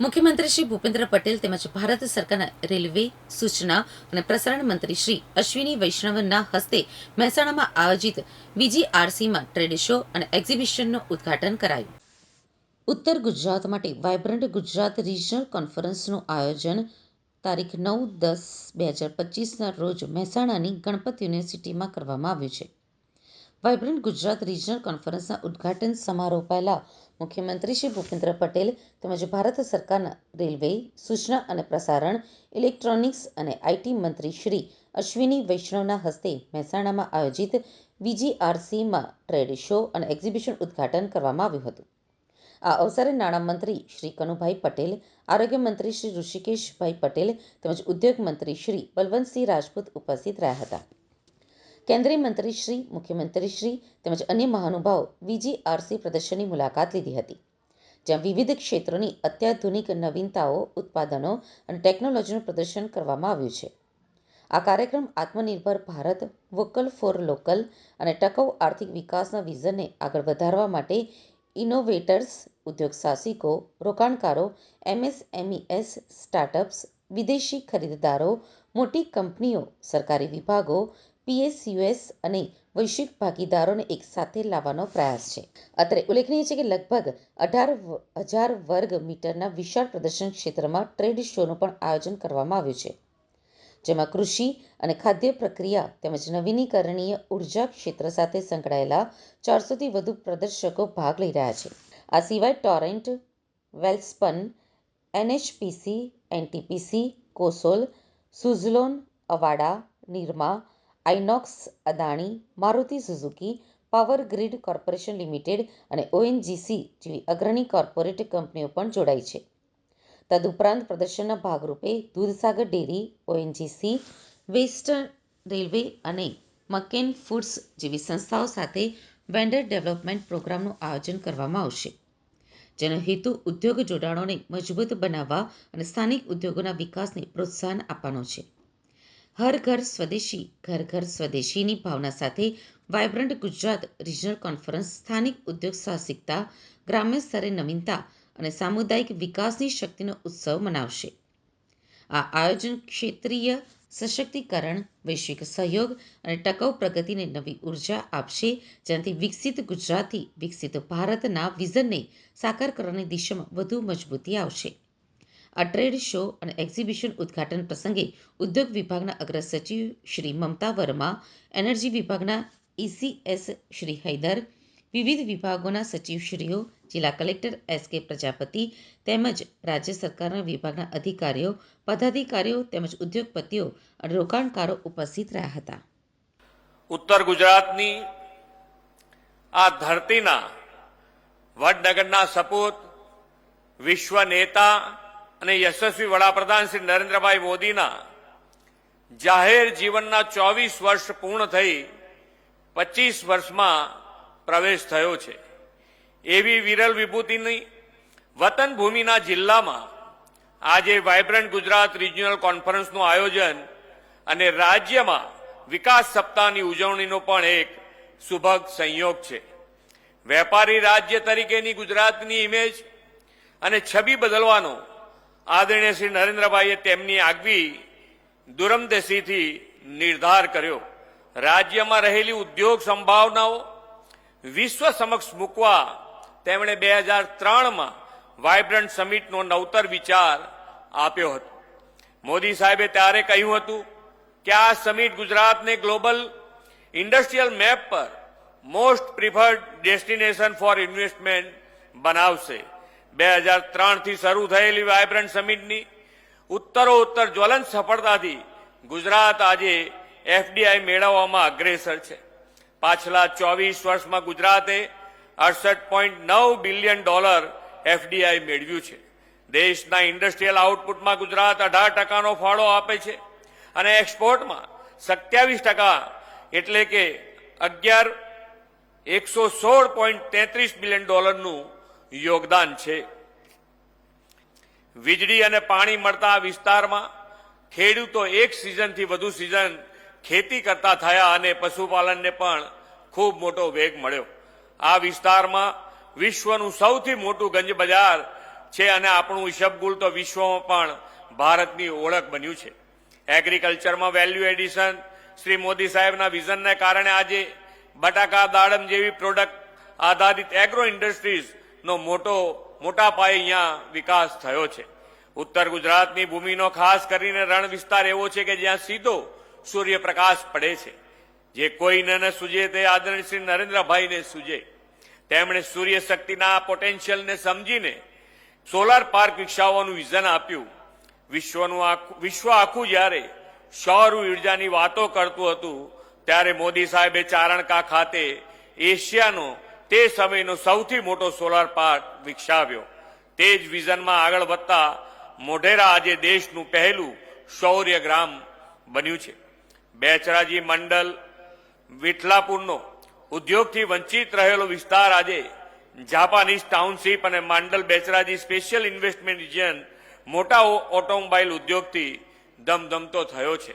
મુખ્યમંત્રી શ્રી ભૂપેન્દ્ર પટેલ તેમજ ભારત સરકારના રેલવે સૂચના અને પ્રસારણ મંત્રી શ્રી અશ્વિની વૈષ્ણવના હસ્તે મહેસાણામાં આયોજિત વીજીઆરસીમાં ટ્રેડ શો અને એક્ઝિબિશનનું ઉદ્ઘાટન કરાયું. ઉત્તર ગુજરાત માટે વાયબ્રન્ટ ગુજરાત રિજનલ કોન્ફરન્સનું આયોજન તારીખ નવ દસ બે હજાર પચીસના રોજ મહેસાણાની ગણપત યુનિવર્સિટીમાં કરવામાં આવ્યું છે. વાયબ્રન્ટ ગુજરાત રિજનલ કોન્ફરન્સના ઉદ્ઘાટન સમારોહ પહેલા મુખ્યમંત્રી શ્રી ભૂપેન્દ્ર પટેલ તેમજ ભારત સરકારના રેલવે સૂચના અને પ્રસારણ, ઇલેક્ટ્રોનિક્સ અને આઈટી મંત્રી શ્રી અશ્વિની વૈષ્ણવના હસ્તે મહેસાણામાં આયોજિત વીજીઆરસીમાં ટ્રેડ શો અને એક્ઝિબિશન ઉદ્ઘાટન કરવામાં આવ્યું હતું. આ અવસરે નાણામંત્રી શ્રી કનુભાઈ પટેલ, આરોગ્ય મંત્રી શ્રી ઋષિકેશભાઈ પટેલ તેમજ ઉદ્યોગ મંત્રી શ્રી બલવંતસિંહ રાજપૂત ઉપસ્થિત રહ્યા હતા. કેન્દ્રીય મંત્રીશ્રી મુખ્યમંત્રીશ્રી તેમજ અન્ય મહાનુભાવો વીજીઆરસી પ્રદર્શનની મુલાકાત લીધી હતી, જ્યાં વિવિધ ક્ષેત્રોની અત્યાધુનિક નવીનતાઓ, ઉત્પાદનો અને ટેકનોલોજીનું પ્રદર્શન કરવામાં આવ્યું છે. આ કાર્યક્રમ આત્મનિર્ભર ભારત, વોકલ ફોર લોકલ અને ટકાઉ આર્થિક વિકાસના વિઝનને આગળ વધારવા માટે ઇનોવેટર્સ, ઉદ્યોગ સાહસિકો, રોકાણકારો, એમએસએમઈએસ સ્ટાર્ટઅપ્સ, વિદેશી ખરીદદારો, મોટી કંપનીઓ, સરકારી વિભાગો પીએસયુએસ અને વૈશ્વિક ભાગીદારોને એક સાથે લાવવાનો પ્રયાસ છે. અત્રે ઉલ્લેખનીય છે કે લગભગ અઢાર હજાર વર્ગ મીટરના વિશાળ પ્રદર્શન ક્ષેત્રમાં ટ્રેડ શોનું પણ આયોજન કરવામાં આવ્યું છે. જેમાં કૃષિ અને ખાદ્ય પ્રક્રિયા તેમજ નવીનીકરણીય ઊર્જા ક્ષેત્ર સાથે સંકળાયેલા ચારસોથી વધુ પ્રદર્શકો ભાગ લઈ રહ્યા છે. આ સિવાય Torrent, Welspun, NHPC, NTPC, કોસોલ, Suzlon, Avaada, Nirma Inox Adani, Maruti Suzuki, power grid corporation limited અને ઓએનજીસી જેવી અગ્રણી કોર્પોરેટ કંપનીઓ પણ જોડાઈ છે. તદુપરાંત પ્રદર્શનના ભાગરૂપે Dudhsagar dairy, ONGC, western railway અને મકેન ફૂડ્સ જેવી સંસ્થાઓ સાથે વેન્ડર ડેવલપમેન્ટ પ્રોગ્રામનું આયોજન કરવામાં આવશે. જેનો હેતુ ઉદ્યોગ જોડાણોને મજબૂત બનાવવા અને સ્થાનિક ઉદ્યોગોના વિકાસને પ્રોત્સાહન આપવાનો છે. હર ઘર સ્વદેશી, ઘર ઘર સ્વદેશીની ભાવના સાથે વાયબ્રન્ટ ગુજરાત રિજનલ કોન્ફરન્સ, સ્થાનિક ઉદ્યોગ સાહસિકતા, ગ્રામ્ય સ્તરે નવીનતા અને સામુદાયિક વિકાસની શક્તિનો ઉત્સવ મનાવશે. આ આયોજન ક્ષેત્રીય સશક્તિકરણ, વૈશ્વિક સહયોગ અને ટકાઉ પ્રગતિને નવી ઊર્જા આપશે, જેનાથી વિકસિત ગુજરાતથી વિકસિત ભારતના વિઝનને સાકાર કરવાની દિશામાં વધુ મજબૂતી આવશે. આ ટ્રેડ શો અને એક્ઝિબિશન ઉદ્ઘાટન પ્રસંગે ઉદ્યોગ વિભાગના અગ્ર સચિવ શ્રી મમતા વર્મા, એનર્જી વિભાગના ઇસીએસ શ્રી હૈદર, વિવિધ વિભાગોના સચિવશ્રીઓ, જિલ્લા કલેક્ટર એસ કે પ્રજાપતિ તેમજ રાજ્ય સરકારના વિભાગના અધિકારીઓ, પદાધિકારીઓ તેમજ ઉદ્યોગપતિઓ અને રોકાણકારો ઉપસ્થિત રહ્યા હતા. ઉત્તર ગુજરાતની આ ધરતીના વડનગરના સપૂત વિશ્વ નેતા અને યશસ્વી વડાપ્રધાન શ્રી નરેન્દ્રભાઈ મોદીના જાહેર જીવનના ચોવીસ વર્ષ પૂર્ણ થઈ પચીસ વર્ષમાં પ્રવેશ થયો છે. એવી વિરલ વિભૂતિની વતન ભૂમિના જિલ્લામાં આજે વાયબ્રન્ટ ગુજરાત રિજિયનલ કોન્ફરન્સનું આયોજન અને રાજ્યમાં વિકાસ સપ્તાહની ઉજવણીનો પણ એક સુભગ સંયોગ છે. વેપારી રાજ્ય તરીકેની ગુજરાતની ઇમેજ અને છબી બદલવાનો આદરણીય શ્રી નરેન્દ્રભાઈએ તેમની આગવી દુરમદેશીથી નિર્ધાર કર્યો. રાજ્યમાં રહેલી ઉદ્યોગ સંભાવનાઓ વિશ્વ સમક્ષ મૂકવા તેમણે બે હજાર ત્રણમાં વાયબ્રન્ટ સમિટનો નવતર વિચાર આપ્યો હતો. મોદી સાહેબે ત્યારે કહ્યું હતું કે આ સમિટ ગુજરાતને ગ્લોબલ ઇન્ડસ્ટ્રીયલ મેપ પર most preferred destination for investment બનાવશે. બે હજાર ત્રણથી શરૂ થયેલી વાયબ્રન્ટ સમિટની ઉત્તરોત્તર જ્વલંત સફળતાથી ગુજરાત આજે એફડીઆઈ મેળવવામાં અગ્રેસર છે. પાછલા ચોવીસ વર્ષમાં ગુજરાતે અડસઠ પોઈન્ટ નવ બિલિયન ડોલર એફડીઆઈ મેળવ્યું છે. દેશના ઇન્ડસ્ટ્રીયલ આઉટપુટમાં ગુજરાત અઢાર ટકાનો ફાળો આપે છે અને એક્સપોર્ટમાં સત્યાવીસ ટકા એટલે કે અગિયાર એકસો સોળ પોઈન્ટ તેત્રીસ બિલિયન ડોલરનું યોગદાન છે. વીજળી અને પાણી મળતા વિસ્તારમાં ખેડૂતો એક સિઝનથી વધુ સિઝન ખેતી કરતા થયા અને પશુપાલનને પણ ખૂબ મોટો વેગ મળ્યો. આ વિસ્તારમાં વિશ્વનું સૌથી મોટું ગંજ બજાર છે અને આપણું ઇશબગુલ તો વિશ્વમાં પણ ભારતની ઓળખ બન્યું છે. એગ્રીકલ્ચરમાં વેલ્યુ એડિશન શ્રી મોદી સાહેબના વિઝનને કારણે આજે બટાકા દાડમ જેવી પ્રોડક્ટ આધારિત એગ્રો ઇન્ડસ્ટ્રીઝનો મોટો, મોટા પાયે અહીંયા વિકાસ થયો છે. ઉત્તર ગુજરાતની ભૂમિનો ખાસ કરીને રણ વિસ્તાર એવો છે કે જ્યાં સીધો સૂર્યપ્રકાશ પડે છે. જે કોઈને ન સૂજે તે આદરણીય શ્રી નરેન્દ્રભાઈને સૂજે. તેમણે સૂર્ય શક્તિના પોટેન્શિયલને સમજીને સોલાર પાર્ક વિકસાવવાનું વિઝન આપ્યું. વિશ્વનું આખું, વિશ્વ આખું જ્યારે સૌર ઉર્જાની વાતો કરતું હતું, ત્યારે મોદી સાહેબે ચારણકા ખાતે એશિયાનો તે સમયનો સૌથી મોટો સોલાર પાર્ક વિકસાવ્યો. તે જ વિઝનમાં આગળ વધતા મોઢેરા આજે દેશનું પહેલું શૌર્ય ગ્રામ બન્યું છે. બેચરાજી મંડલ વિઠલાપુરનો ઉદ્યોગથી વંચિત રહેલો વિસ્તાર આજે જાપાનીઝ ટાઉનશીપ અને Mandal Becharaji special investment region મોટા ઓટોમોબાઈલ ઉદ્યોગથી ધમધમતો થયો છે.